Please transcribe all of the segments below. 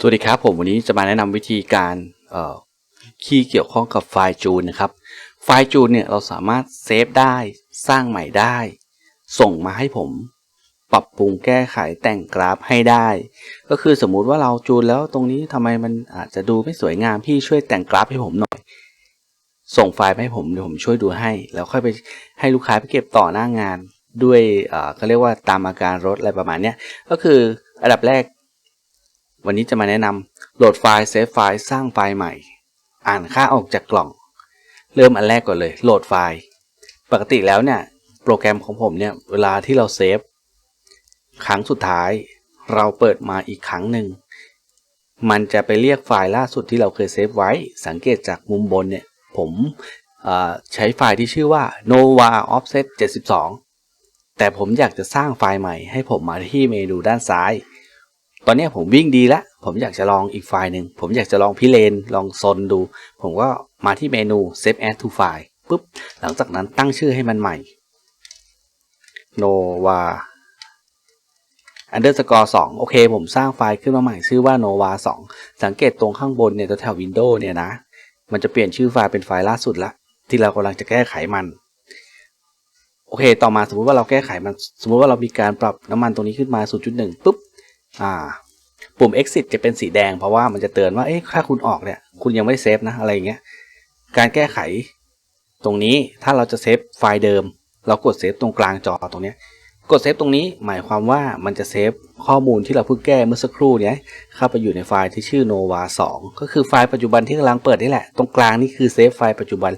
สวัสดีครับผมวันนี้จะมาแนะนำวิธีการคีย์เกี่ยวข้องกับไฟล์จูนนะครับ ไฟล์จูนเนี่ยเราสามารถเซฟได้สร้างใหม่ได้ ส่งมาให้ผม ปรับปรุงแก้ไขแต่งกราฟให้ได้ ก็คือสมมุติว่าเราจูนแล้วตรงนี้ทำไมมันอาจจะดูไม่สวยงามพี่ช่วยแต่งกราฟให้ผมหน่อย ส่งไฟล์ให้ผมเดี๋ยวผมช่วยดูให้ แล้วค่อยไปให้ลูกค้าไปเก็บต่อหน้างานด้วยเขาเรียกว่าตามอาการรถอะไรประมาณนี้ก็คืออันดับแรก วันนี้จะมาแนะนำโหลดไฟล์เซฟไฟล์สร้างไฟล์ใหม่ อ่านค่าออกจากกล่อง เริ่มอันแรกก่อนเลยโหลดไฟล์ ปกติแล้วเนี่ยโปรแกรมของผมเนี่ยเวลาที่เราเซฟครั้งสุดท้าย เราเปิดมาอีกครั้งหนึ่งมันจะไปเรียกไฟล์ล่าสุดที่เราเคยเซฟไว้ สังเกตจากมุมบนเนี่ย ผมใช้ไฟล์ที่ชื่อว่า nova offset 72 แต่ผมอยากจะสร้างไฟล์ใหม่ให้ผมมาที่เมนูด้านซ้าย ตอนนี้ผมวิ่งดีแล้วผมอยากจะลองอีกไฟล์หนึ่งผมอยากจะลองพิเรนลองซนดู ผมก็มาที่เมนู save as to file ปุ๊บหลังจากนั้นตั้งชื่อให้มันใหม่ nova underscore 2โอเค ผมสร้างไฟล์ขึ้นมาใหม่ชื่อว่า nova 2 สังเกตตรงข้างบนเนี่ยแถว Windows เนี่ยนะ มันจะเปลี่ยนชื่อไฟล์เป็นไฟล์ล่าสุดละที่เรากำลังจะแก้ไขมันโอเค ต่อมาสมมุติว่าเราแก้ไขมัน สมมุติว่าเรามีการปรับน้ำมันตรงนี้ขึ้นมา 0.1ปุ๊บ อ่า ปุ่ม exit จะเป็นสีแดงเพราะว่ามันจะเตือนว่า เอ๊ะถ้าคุณออกเนี่ย คุณยังไม่ได้เซฟนะ อะไรอย่างเงี้ย การแก้ไข ตรงนี้ ถ้าเราจะเซฟไฟล์เดิม เรากดเซฟตรงกลางจอตรงเนี้ย กดเซฟตรงนี้ หมายความว่ามันจะเซฟข้อมูลที่เราเพิ่งแก้เมื่อสักครู่เนี้ย เข้าไปอยู่ในไฟล์ที่ชื่อ nova 2 ก็คือไฟล์ปัจจุบันที่กำลังเปิดนี่แหละ ตรงกลางนี่คือเซฟไฟล์ปัจจุบัน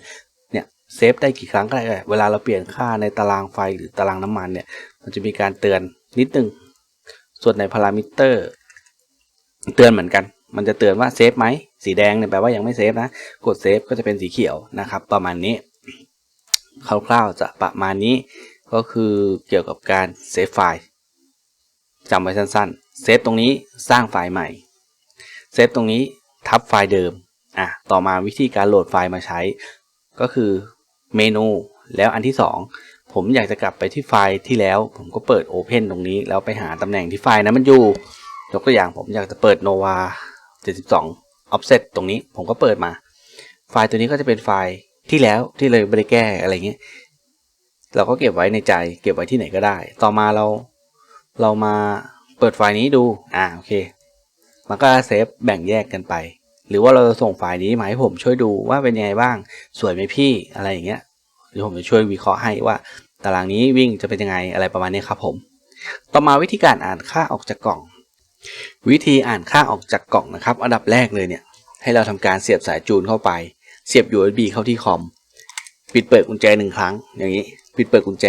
เนี่ย เซฟได้กี่ครั้งก็ได้ เวลาเราเปลี่ยนค่าในตารางไฟหรือตารางน้ำมันเนี่ย มันจะมีการเตือนนิดนึง ส่วนในพารามิเตอร์เตือนเหมือนกัน มันจะเตือนว่าเซฟไหม สีแดงเนี่ยแปลว่ายังไม่เซฟนะ กดเซฟก็จะเป็นสีเขียวนะครับ ประมาณนี้ คร่าวๆจะประมาณนี้ ก็คือเกี่ยวกับการเซฟไฟล์จำไว้สั้นๆ เซฟตรงนี้สร้างไฟล์ใหม่ เซฟตรงนี้ทับไฟล์เดิม อะ ต่อมาวิธีการโหลดไฟล์มาใช้ ก็คือเมนู แล้วอันที่สองผมอยากจะกลับไปที่ไฟล์ที่แล้ว ผมก็เปิด Open ตรงนี้ แล้วไปหาตำแหน่งที่ไฟล์นั้นมันอยู่ยกตัวอย่างผมอยากจะเปิด nova 72 offset ตรงนี้ผมก็เปิดมา ไฟล์ตัวนี้ก็จะเป็นไฟล์ที่แล้วที่เลยไม่ได้แก้อะไรเงี้ยเราก็เก็บไว้ในใจ เก็บไว้ที่ไหนก็ได้ ต่อมาเราเรามาเปิดไฟล์นี้ดู อ่าโอเค มันก็เซฟแบ่งแยกกันไป หรือว่าเราจะส่งไฟล์นี้มาให้ผมช่วยดูว่าเป็นยังไงบ้าง สวยไหมพี่อะไรอย่างเงี้ย เดี๋ยวผมจะช่วยวิเคราะห์ให้ว่า ตารางนี้วิ่งจะเป็นยังไงอะไรประมาณนี้ครับผม ต่อมาวิธีการอ่านค่าออกจากกล่อง วิธีอ่านค่าออกจากกล่องนะครับ อันดับแรกเลยเนี่ยให้เราทำการเสียบสายจูนเข้าไป เสียบ USB เข้าที่คอม ปิดเปิดกุญแจหนึ่งครั้ง อย่างนี้ ปิดเปิดกุญแจ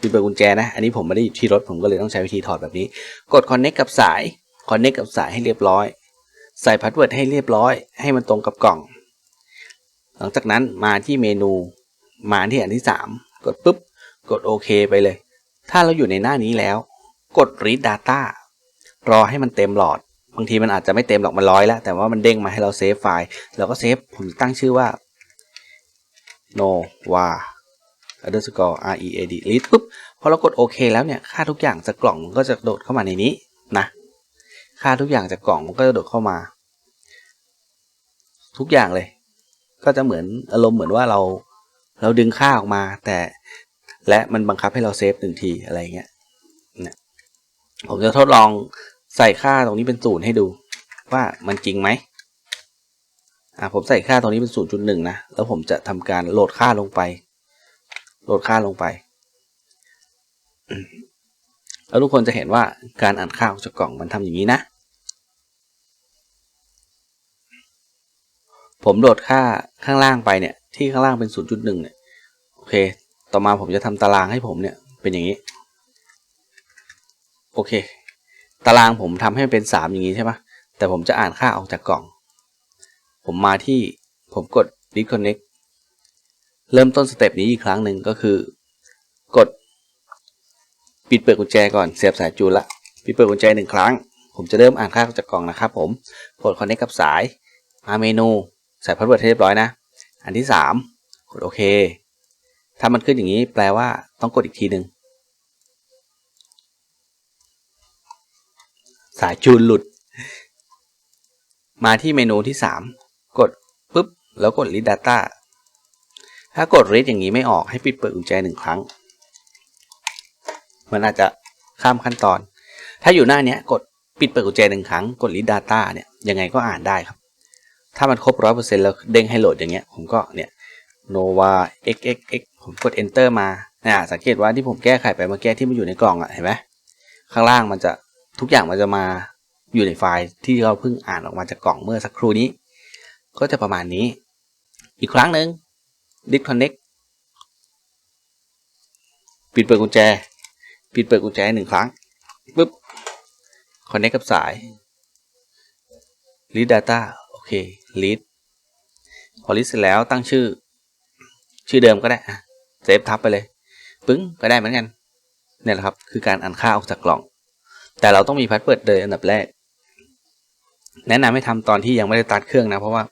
ปิดเปิดกุญแจนะ อันนี้ผมไม่ได้อยู่ที่รถผมก็เลยต้องใช้วิธีถอดแบบนี้ กด connect กับสาย connect กับสายให้เรียบร้อย ใส่พาสเวิร์ดให้เรียบร้อย ให้มันตรงกับกล่อง หลังจากนั้นมาที่เมนู มาที่อันที่ 3 กดปุ๊บ กดโอเคไปเลย ถ้าเราอยู่ในหน้านี้แล้ว กด read data รอให้มันเต็มหลอด บางทีมันอาจจะไม่เต็มหรอกมันร้อยแล้ว แต่ว่ามันเด้งมาให้เราเซฟไฟล์เราก็เซฟผมตั้งชื่อว่า no wa underscore r e a d read ปุ๊บพอเรากดโอเคแล้วเนี่ยค่าทุกอย่างจากกล่องมันก็จะโดดเข้ามาในนี้นะ ค่าทุกอย่างจากกล่องมันก็จะโดดเข้ามา ทุกอย่างเลย ก็จะเหมือนอารมณ์เหมือนว่าเรา เราดึงค่าออกมาแต่และมันบังคับให้เราเซฟหนึ่งทีอะไรเงี้ยผมจะทดลองใส่ค่าตรงนี้เป็นศูนย์ให้ดู ว่ามันจริงไหมอ่าผมใส่ค่าตรงนี้เป็นศูนย์จุดหนึ่งนะ แล้วผมจะทำการโหลดค่าลงไป โหลดค่าลงไป แล้วทุกคนจะเห็นว่าการอ่านค่าออกจากกล่องมันทำอย่างนี้นะ ผมโหลดค่าข้างล่างไปเนี่ย ที่ข้างล่างเป็น 0.1 เนี่ย โอเค ต่อมาผมจะทำตารางให้ผมเนี่ย เป็นอย่างนี้ โอเค ตารางผมทำให้เป็น 3 อย่างนี้ใช่ปะแต่ผมจะอ่านค่าออกจากกล่อง ผมมาที่ผมกด disconnect เริ่มต้นสเต็ปนี้อีกครั้งหนึ่งก็คือ กด ปิดเปิดกุญแจก่อนเสียบสายจูนละปิดเปิดกุญแจหนึ่งครั้ง ผมจะเริ่มอ่านค่าออกจากกล่องนะครับผมกด connect กับสายมาเมนู ใส่พาสเวิร์ดให้เรียบร้อยนะ อันที่ 3 กดโอเค ถ้ามันขึ้นอย่างนี้แปลว่าต้องกดอีกทีหนึ่งสายจูนหลุด มาที่เมนูที่ 3 กดปุ๊บ แล้วกด read data ถ้ากด read อย่างนี้ไม่ออกให้ปิดเปิดกุญแจหนึ่งครั้ง มันอาจจะข้ามขั้นตอน ถ้าอยู่หน้าเนี้ยกดปิดเปิดกุญแจหนึ่งครั้ง กด read data เนี่ยยังไงก็อ่านได้ครับ ถ้ามันครบร้อยเปอร์เซ็นต์แล้วเด้งให้โหลดอย่างเงี้ย ผมก็เนี่ย nova xxx ผมกด enter มาเนี่ยสังเกตว่าที่ผมแก้ไขไปเมื่อกี้ที่มันอยู่ในกล่องอะเห็นไหมข้างล่างมันจะทุกอย่างมันจะมาอยู่ในไฟล์ที่เราเพิ่งอ่านออกมาจากกล่องเมื่อสักครู่นี้ ก็จะประมาณนี้ อีกครั้งหนึ่ง disconnect ปิดเปิดกุญแจ ปิดเปิดกุญแจหนึ่งครั้งปุ๊บ connect กับสาย read data เค read พอ read เสร็จแล้วตั้งชื่อ ชื่อเดิมก็ได้อะเซฟทับไปเลย ปึ้งก็ได้เหมือนกัน เนี่ยแหละครับ คือการอ่านค่าออกจากกล่อง แต่เราต้องมีพาสเวิร์ดเลยอันดับแรก แนะนำให้ทำตอนที่ยังไม่ได้ตัดเครื่องนะ เพราะว่า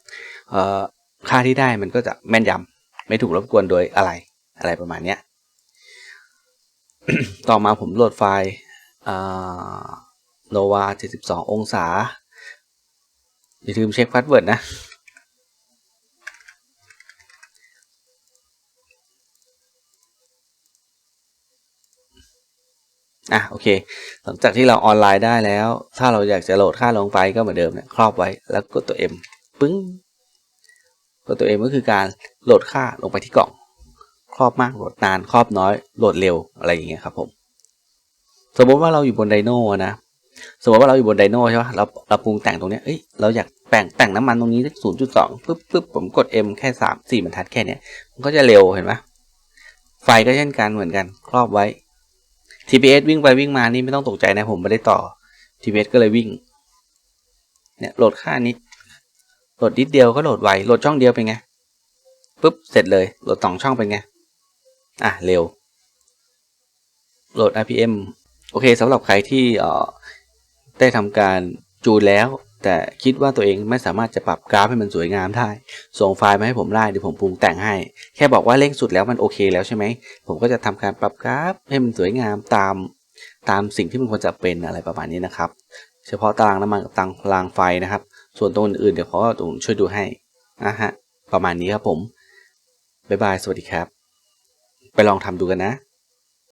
ค่าที่ได้มันก็จะแม่นยำไม่ถูกรบกวนโดยอะไร อะไรประมาณเนี้ย ต่อมาผมโหลดไฟล์โนวา72 องศา อย่าลืมเช็คพาสเวิร์ดนะอะโอเค หลังจากที่เราออนไลน์ได้แล้ว ถ้าเราอยากจะโหลดค่าลงไปก็เหมือนเดิมเนี่ยครอบไว้แล้วกดตัว M ปึ้งกดตัว M ก็คือการโหลดค่าลงไปที่กล่อง ครอบมากโหลดนาน ครอบน้อยโหลดเร็วอะไรอย่างเงี้ยครับผม สมมติว่าเราอยู่บนไดโนนะ สมมติว่าเราอยู่บนไดโน่ใช่ปะเราเราปรุงแต่งตรงนี้เอ้ยเราอยากแต่งแต่งน้ำมันตรงนี้สักศูนย์จุดสองปึ๊บปึ๊บผมกด M แค่สามสี่บรรทัดแค่เนี้ยมันก็จะเร็วเห็นไหมไฟก็เช่นกันเหมือนกันครอบไว้ TPS วิ่งไปวิ่งมานี่ไม่ต้องตกใจนะผมไม่ได้ต่อ TPS ก็เลยวิ่งเนี่ยโหลดค่านี้โหลดนิดเดียวก็โหลดไวโหลดช่องเดียวเป็นไงปุ๊บเสร็จเลยโหลดสองช่องเป็นไงอะเร็วโหลด RPM โอเคสำหรับใครที่เอ่อ ได้ทำการจูนแล้ว แต่คิดว่าตัวเองไม่สามารถจะปรับกราฟให้มันสวยงามได้ ส่งไฟล์มาให้ผมได้เดี๋ยวผมปรุงแต่งให้ แค่บอกว่าเร่งสุดแล้วมันโอเคแล้วใช่ไหม ผมก็จะทำการปรับกราฟให้มันสวยงามตาม ตามสิ่งที่มันควรจะเป็นอะไรประมาณนี้นะครับ เฉพาะตารางน้ำมันกับตารางไฟนะครับ ส่วนตรงอื่นๆเดี๋ยวเขาตรงช่วยดูให้นะฮะประมาณนี้ครับผมบ๊ายบายสวัสดีครับ ไปลองทำดูกันนะ